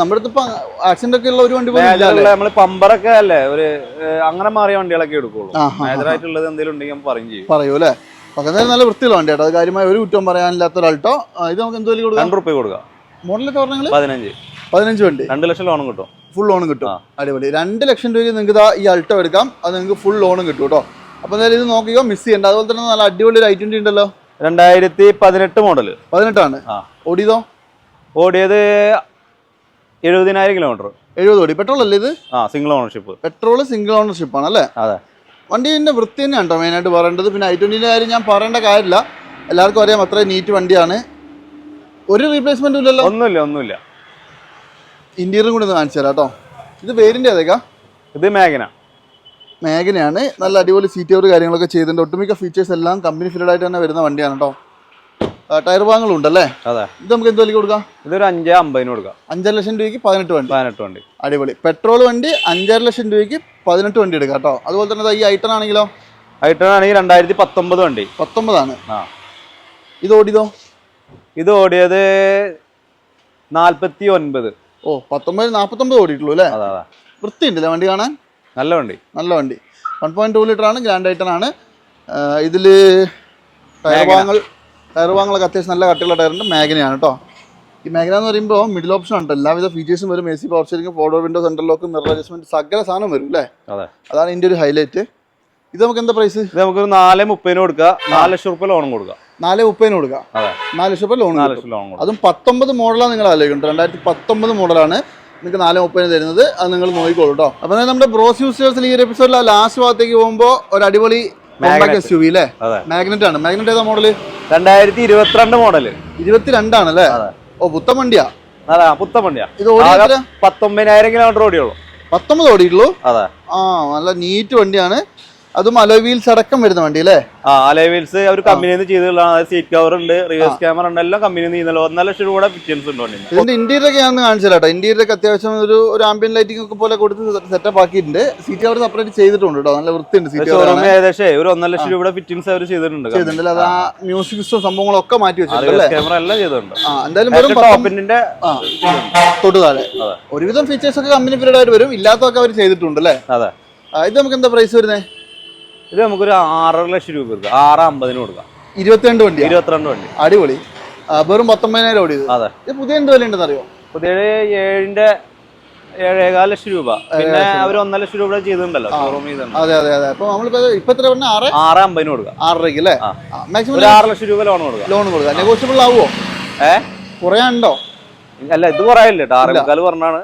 നമ്മുടെ അടുത്ത് ആക്സിഡന്റ് ഒക്കെ ഉള്ള ഒരു വണ്ടി നമ്മൾ പമ്പറൊക്കെ അല്ലേ ഒരു അങ്ങനെ മാറിയ വണ്ടികളൊക്കെ എടുക്കുള്ളൂ. മേജറായിട്ടുള്ളത് എന്തെങ്കിലും ഉണ്ടെങ്കിൽ പറയും ചെയ്യും. പറയൂ അല്ലേ? ഓക്കെ നല്ല വൃത്തിയുള്ള വണ്ടി കേട്ടോ അത് കാര്യമായ ഒരു കുറ്റവും പറയാനില്ലാത്ത ഒരു അൾട്ടോ ഇത് നമുക്ക് എന്ത് വില കൊടുക്കാം? രണ്ട് റുപ്യ കൊടുക്കാം. മോഡലൊക്കെ പറഞ്ഞാൽ പതിനഞ്ച്. പതിനഞ്ച് വണ്ടി. രണ്ട് ലക്ഷം ലോണും കിട്ടും. ഫുൾ ലോണും കിട്ടും. അടിപൊളി. രണ്ട് ലക്ഷം രൂപയ്ക്ക് നിങ്ങൾക്ക് ഈ അൾട്ടോ എടുക്കാം. അത് നിങ്ങൾക്ക് ഫുൾ ലോണും കിട്ടും കേട്ടോ. അപ്പോൾ എന്തായാലും ഇത് നോക്കിയോ മിസ് ചെയ്യണ്ട. അതുപോലെ തന്നെ നല്ല അടിപൊളി ഒരു ഐ ട്വന്റി ഉണ്ടല്ലോ? രണ്ടായിരത്തി പതിനെട്ട് മോഡൽ പതിനെട്ടാണ്. ഓടിയതോ? ഓടിയത് എഴുപതിനായിരം കിലോമീറ്റർ എഴുപത് ഓടി. പെട്രോൾ അല്ലേ ഇത്? ആ single ownership petrol single ownership ആണ് അല്ലേ? അതെ. വണ്ടീന്റെ വൃത്തി തന്നെയാണ് കേട്ടോ മെയിനായിട്ട് പറയേണ്ടത്. പിന്നെ ഐ ട്വന്റിന്റെ കാര്യം ഞാൻ പറയേണ്ട കാര്യമില്ല. എല്ലാവർക്കും അറിയാം അത്രയും നീറ്റ് വണ്ടിയാണ്. ഒരു റീപ്ലേസ്മെന്റും ഇല്ലല്ലോ? ഒന്നുമില്ല ഒന്നുമില്ല. ഇന്റീരിയറും കൂടി ഒന്ന് കാണിച്ചു തരാം കേട്ടോ ഇത് പേരിന്റെ ഏതൊക്കെ? ഇത് മേഘന മേഘനയാണ് നല്ല അടിപൊളി സീറ്റ് കവർ കാര്യങ്ങളൊക്കെ ചെയ്തിട്ടുണ്ട്. ഒട്ടുമിക്ക ഫീച്ചേഴ്സ് എല്ലാം കമ്പനി ഫിറ്റഡ് ആയിട്ട് തന്നെ വരുന്ന വണ്ടിയാണ് കേട്ടോ ടയർ ഭാഗങ്ങളും ഉണ്ടല്ലേ അതെ. ഇത് നമുക്ക് എന്ത് വിലക്ക് കൊടുക്കാം? ഇതൊരു അഞ്ച് അമ്പതിന് കൊടുക്കാം. അഞ്ചര ലക്ഷം രൂപയ്ക്ക് പതിനെട്ട് വണ്ടി. പതിനെട്ട് വണ്ടി. അടിപൊളി. പെട്രോൾ വണ്ടി അഞ്ചര ലക്ഷം രൂപയ്ക്ക് പതിനെട്ട് വണ്ടി എടുക്കാം കേട്ടോ. അതുപോലെ തന്നെ ഈ ഐട്ടൺ ആണെങ്കിലോ? ആയിട്ടാണെങ്കിൽ രണ്ടായിരത്തി പത്തൊമ്പത് വണ്ടി. പത്തൊമ്പതാണ്. ആ. ഇത് ഓടിയതോ? ഇത് ഓടിയത് നാൽപ്പത്തി ഒൻപത് ഓ പത്തൊമ്പത് നാൽപ്പത്തൊമ്പത് ഓടിയിട്ടുള്ളൂ അല്ലേ? അതെ അതെ. വൃത്തിയുണ്ടല്ലേ വണ്ടി കാണാൻ? നല്ല വണ്ടി. നല്ല വണ്ടി. വൺ പോയിന്റ് ടു ലിറ്റർ ആണ് ഗ്രാൻഡ് ഐറ്റൺ ആണ്. ഇതിൽ ടയർ ഭാഗങ്ങൾ ടയർ ഭാഗങ്ങളൊക്കെ അത്യാവശ്യം നല്ല കട്ടിയുള്ള ടയറുണ്ട് മാഗ്നയാണ് കേട്ടോ ഈ മേഖല എന്ന് പറയുമ്പോൾ മിഡിൽ ഓപ്ഷൻ ഉണ്ട് എല്ലാവിധ ഫീച്ചേഴ്സും വരും. A C power steering four door window central lock mirror adjustment സകല സാധനം വരും അല്ലേ അതെ. അതാണ് ഇതിന്റെ ഒരു ഹൈലൈറ്റ് ഇത് നമുക്ക് എന്താ പ്രൈസ് ഇത് നമുക്ക് നാല് മുപ്പതിന് കൊടുക്കുക. നാല് ലക്ഷം റുപ്യ ലോണും കൊടുക്കുക. നാല് മുപ്പതിന് കൊടുക്കുക. നാല് ലക്ഷം റുപ്യ ലോൺ ലോൺ അതും പത്തൊമ്പത് മോഡലാണ് നിങ്ങൾ ആലോചിക്കുന്നത്. രണ്ടായിരത്തി പത്തൊമ്പത് മോഡലാണ് നിങ്ങൾക്ക് നാല് മുപ്പതിന് തരുന്നത്. അത് നിങ്ങൾ നോക്കിക്കോളൂ കേട്ടോ അപ്പോൾ നമ്മുടെ ബ്രോസ് യൂസേഴ്സിൽ ഈ ഒരു എപ്പിസോഡിൽ ലാസ്റ്റ് ഭാഗത്തേക്ക് പോകുമ്പോൾ ഒരു അടിപൊളി. എസ് യു വി അല്ലേ മാഗ്നറ്റ് ആണ്. മാഗ്നറ്റ് ഏതാ മോഡൽ രണ്ടായിരത്തി ഇരുപത്തിരണ്ട് മോഡൽ ഇരുപത്തിരണ്ടാണ് അല്ലേ? ഓ പുത്തൻ വണ്ടിയാ? അതെ പുത്തൻ വണ്ടിയാ. ഇത്? പത്തൊമ്പതിനായിരം കിലോമീറ്റർ ഓടിയുള്ളൂ. പത്തൊമ്പത് ഓടിയിട്ടുള്ളൂ? അതെ. ആ നല്ല നീറ്റ് വണ്ടിയാണ്. അതും അലോയ് വീൽസ് അടക്കം വരുന്ന വണ്ടി അല്ലേ ആ. അലൈവീൽസ് അവർ കമ്പനിയിൽ നിന്ന് ചെയ്തിട്ടുള്ളതാണ് സീറ്റ് കവർ ഉണ്ട് റിവേഴ്സ് ക്യാമറ ഉണ്ട് എല്ലാം കമ്പനിയിൽ നിന്ന് ചെയ്യുന്നല്ലോ ഒന്നര ലക്ഷം രൂപ ഫിറ്റിയൻസ് ഉണ്ട് വണ്ടി ഇതിന്റെ ഇന്റീരിയർ ഒക്കെ ഞാൻ കാണിച്ചു തരാം കേട്ടോ ഇന്റീരിയർ ഒക്കെ അത്യാവശ്യം ഒരു ഒരു ആംബിയൻ ലൈറ്റിംഗ് ഒക്കെ പോലെ കൊടുത്ത് സെറ്റപ്പ് ആക്കിയിട്ടുണ്ട്. സീറ്റ് കവർ സെപ്പറേറ്റ് ചെയ്തിട്ടുണ്ട് കേട്ടോ നല്ല വൃത്തിയുണ്ട് സീറ്റ് കവർ ഏകദേശം ഒരു ഒന്നര ലക്ഷം രൂപയുടെ ഫിറ്റിംഗ്സ് അവർ ചെയ്തിട്ടുണ്ട് ചെയ്തിട്ടുണ്ട്. അത് ആ. മ്യൂസിക് സിസ്റ്റം സംഭവങ്ങളൊക്കെ മാറ്റി വെച്ചിട്ടുണ്ട് ക്യാമറ എല്ലാം ചെയ്തിട്ടുണ്ട്. ആ എന്തായാലും വെറും ടോപ്പിന്റെ ഒരുവിധം ഫീച്ചേഴ്സ് ഒക്കെ കമ്പനി പീരീഡ് ആയിട്ട് വരും. ഇല്ലാത്തതൊക്കെ അവർ ചെയ്തിട്ടുണ്ട് അല്ലേ? അതെ. ഇത് നമുക്ക് എന്താ പ്രൈസ് വരുന്നത് ഇത് നമുക്കൊരു ആറര ലക്ഷം രൂപ കൊടുക്കാം. ആറ് അമ്പതിന് കൊടുക്കാം. ഇരുപത്തിരണ്ട് വണ്ടി ഇരുപത്തിരണ്ട് വണ്ടി. അടിപൊളി. വെറും പത്തൊമ്പതിനായിരം ഓടി അതെ. ഇത് പുതിയ എന്ത് വില ഉണ്ടെന്ന് അറിയോ? പുതിയ ഏഴിന്റെ ഏഴേകാൽ ലക്ഷം രൂപ. പിന്നെ അവർ ഒന്നര ലക്ഷം രൂപ ചെയ്തിട്ടുണ്ടല്ലോ അതെ അതെ അതെ. അപ്പൊ നമ്മളിപ്പോ ഇപ്പൊ എത്ര പറഞ്ഞ? ആറ്? ആറ് അമ്പതിന് കൊടുക്കാം. ആറരയ്ക്ക് അല്ലേ. മാക്സിമം ആറ് ലക്ഷം രൂപ ലോൺ കൊടുക്കാം. ലോൺ കൊടുക്കാം. നെഗോഷ്യബിൾ ആവുമോ ഏഹ് കുറയാനുണ്ടോ അല്ല ഇത് കുറയില്ല? പറഞ്ഞാണ്.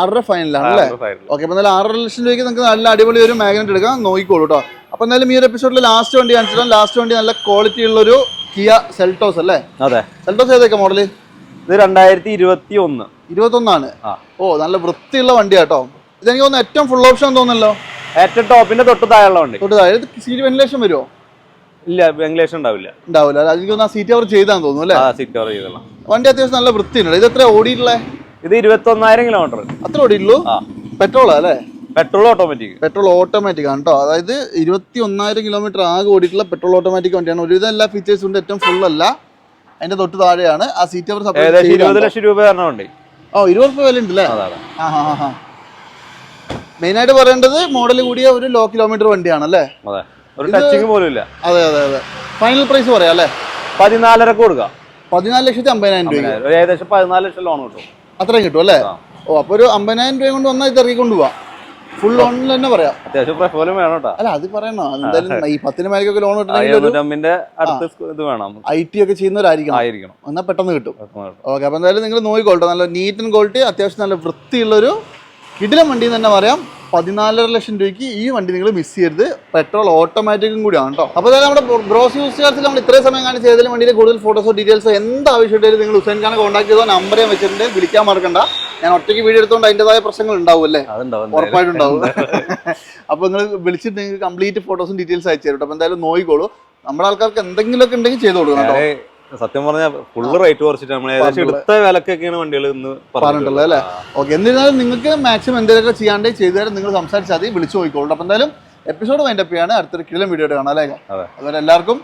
ആറര ഫൈനലാണ് അല്ലേ? ഓക്കെ അപ്പൊ ആറര ലക്ഷം രൂപയ്ക്ക് നിങ്ങൾക്ക് നല്ല അടിപൊളി ഒരു മാഗ്നറ്റ് എടുക്കാം. നോക്കിക്കോളൂ കേട്ടോ അപ്പൊ എന്തായാലും ഈ ഒരു എപ്പിസോഡിൽ ലാസ്റ്റ് വണ്ടി കാണിച്ചിട്ടാൽ ലാസ്റ്റ് വണ്ടി നല്ല ക്വാളിറ്റി ഉള്ള ഒരു കിയ സെൽട്ടോസ് അല്ലേ? അതെ. സെൽട്ടോസ് ഏതൊക്കെ മോഡൽ ഇത് രണ്ടായിരത്തി ഇരുപത്തി ഒന്ന് ഇരുപത്തൊന്നാണ്. ഒന്നാണ് ഓ നല്ല വൃത്തിയുള്ള വണ്ടി കേട്ടോ ഇതെനിക്ക് തോന്നുന്നു ഏറ്റവും ഫുൾ ഓപ്ഷൻ തോന്നുന്നല്ലോ. ഏറ്റവും ടോപ്പിന്റെ തൊട്ട് താഴെയുള്ള വണ്ടി. തൊട്ട് താഴെ. സീറ്റ് വെന്റിലേഷൻ വരുമോ ഇല്ല വെങ്കലേഷൻ ഉണ്ടാവില്ല. ഉണ്ടാവില്ല എനിക്ക് തോന്നുന്നു ആ സീറ്റ് അവർ ചെയ്താന്ന് തോന്നുന്നു അല്ലേ? ആ സീറ്റ് കവർ ചെയ്തോളാം. വണ്ടി അത്യാവശ്യം നല്ല വൃത്തിയുണ്ട്. ഇത് എത്ര ഓടിയിട്ടുള്ളേ? ഇത് ഇരുപത്തി ഒന്നായിരം കിലോമീറ്റർ അത്ര ഓടിയുള്ളൂ ആ. പെട്രോളാ അല്ലേ? പെട്രോൾ ഓട്ടോമാറ്റിക് പെട്രോൾ ഓട്ടോമാറ്റിക് ആണ് കേട്ടോ അതായത് ഇരുപത്തി ഒന്നായിരം കിലോമീറ്റർ ആകെ ഓടിയിട്ടുള്ള പെട്രോൾ ഓട്ടോമാറ്റിക് വണ്ടിയാണ്. ഒരുവിധം എല്ലാ ഫീച്ചേഴ്സും ഉണ്ട്. ഏറ്റവും ഫുൾ അല്ല. അതിന്റെ തൊട്ട് താഴെയാണ്. ആ സീറ്റ് അവർ ഏകദേശം ഇരുപത് ലക്ഷം രൂപ തരണ വണ്ടി. ഓ ഇരുപത് രൂപ വില ഉണ്ടല്ലേ ആ ഹാ ഹാ ഹാ മെയിനായിട്ട് പറയേണ്ടത് മോഡൽ കൂടിയ ഒരു ലോ കിലോമീറ്റർ വണ്ടിയാണ് അല്ലേ അതെ. ഒരു ടച്ചിങ് പോലും ഇല്ല അതെ അതെ അതെ. ഫൈനൽ പ്രൈസ് പറയാം അല്ലേ? പതിനാലര കൊടുക്കാം. പതിനാല് ലക്ഷത്തി അമ്പതിനായിരം രൂപ ഒരു ഏകദേശം പതിനാല് ലക്ഷം ലോൺ കിട്ടും. അത്രയും കിട്ടും അല്ലേ? ഓ അപ്പോൾ ഒരു അമ്പതിനായിരം രൂപ കൊണ്ട് വന്നാൽ ഇത് ഇറക്കി പോവാം ഫുൾ ലോണിൽ തന്നെ പറയാം. അത്യാവശ്യം പ്രഫോലും വേണം കേട്ടോ. അല്ല അത് പറയണോ? എന്തായാലും ഈ പത്തിന് മേലേക്കൊക്കെ ലോൺ കിട്ടണമെങ്കിൽ ഐ ടി ഒക്കെ ചെയ്യുന്നവരായിരിക്കണം. ആയിരിക്കണം. എന്നാൽ പെട്ടെന്ന് കിട്ടും. ഓക്കെ അപ്പോൾ എന്തായാലും നിങ്ങൾ നോക്കിക്കോളട്ടോ നല്ല നീറ്റ് ആൻഡ് ക്വാളിറ്റി അത്യാവശ്യം നല്ല വൃത്തിയുള്ളൊരു കിടിലം വണ്ടി എന്ന് തന്നെ പറയാം. പതിനാലര ലക്ഷം രൂപയ്ക്ക് ഈ വണ്ടി നിങ്ങൾ മിസ് ചെയ്യരുത്. പെട്രോൾ ഓട്ടോമാറ്റിക്കും കൂടിയാണ് കേട്ടോ അപ്പോൾ അതായത് നമ്മുടെ ബ്രോസ് യൂസ് ചാർജിൽ നമ്മൾ ഇത്രയും സമയം കാണിച്ച് ഏതെങ്കിലും വണ്ടിയിൽ കൂടുതൽ ഫോട്ടോസോ ഡീറ്റെയിൽസോ എന്ത് ആവശ്യമുണ്ടെങ്കിലും നിങ്ങൾ ഹുസൈൻ ഖാനെ കോൺടാക്ട് ചെയ്തോ നമ്പർ ഞാൻ വെച്ചിട്ടുണ്ട് വിളിക്കാൻ മറക്കണ്ട. ഞാൻ ഒറ്റയ്ക്ക് വീഡിയോ എടുത്തുകൊണ്ട് അതിന്റെതായ പ്രശ്നങ്ങൾ ഉണ്ടാവും അല്ലേ. ഉറപ്പായിട്ടുണ്ടാവും. അപ്പോൾ നിങ്ങൾ വിളിച്ചിട്ട് നിങ്ങൾക്ക് കംപ്ലീറ്റ് ഫോട്ടോസും ഡീറ്റെയിൽസ് അയച്ചു തരും അപ്പോൾ എന്തായാലും നോയിക്കോളൂ നമ്മുടെ ആൾക്കാർക്ക് എന്തെങ്കിലുമൊക്കെ ഉണ്ടെങ്കിൽ ചെയ്തു കൊടുക്കണം കേട്ടോ സത്യം പറഞ്ഞാൽ ഫുള്ള് റേറ്റ് കുറച്ചിട്ട് നമ്മൾ ഏകദേശം എടുത്ത വിലക്കൊക്കെയാണ് വണ്ടികൾ ഇന്ന് പറഞ്ഞിട്ടുള്ളത് അല്ലേ? ഓക്കെ എന്നിരുന്നാലും നിങ്ങൾക്ക് മാക്സിമം എന്തെങ്കിലുമൊക്കെ ചെയ്യാണ്ടേ ചെയ്തുതരാം നിങ്ങൾ സംസാരിച്ചാൽ മതി വിളിച്ചു നോക്കിക്കോളൂ അപ്പോൾ എന്തായാലും എപ്പിസോഡ് വൈൻഡപ്പ് ചെയ്യാണ്. അടുത്തൊരു കിലോ വീഡിയോ കാണാം അല്ലേ? അതുപോലെ എല്ലാവർക്കും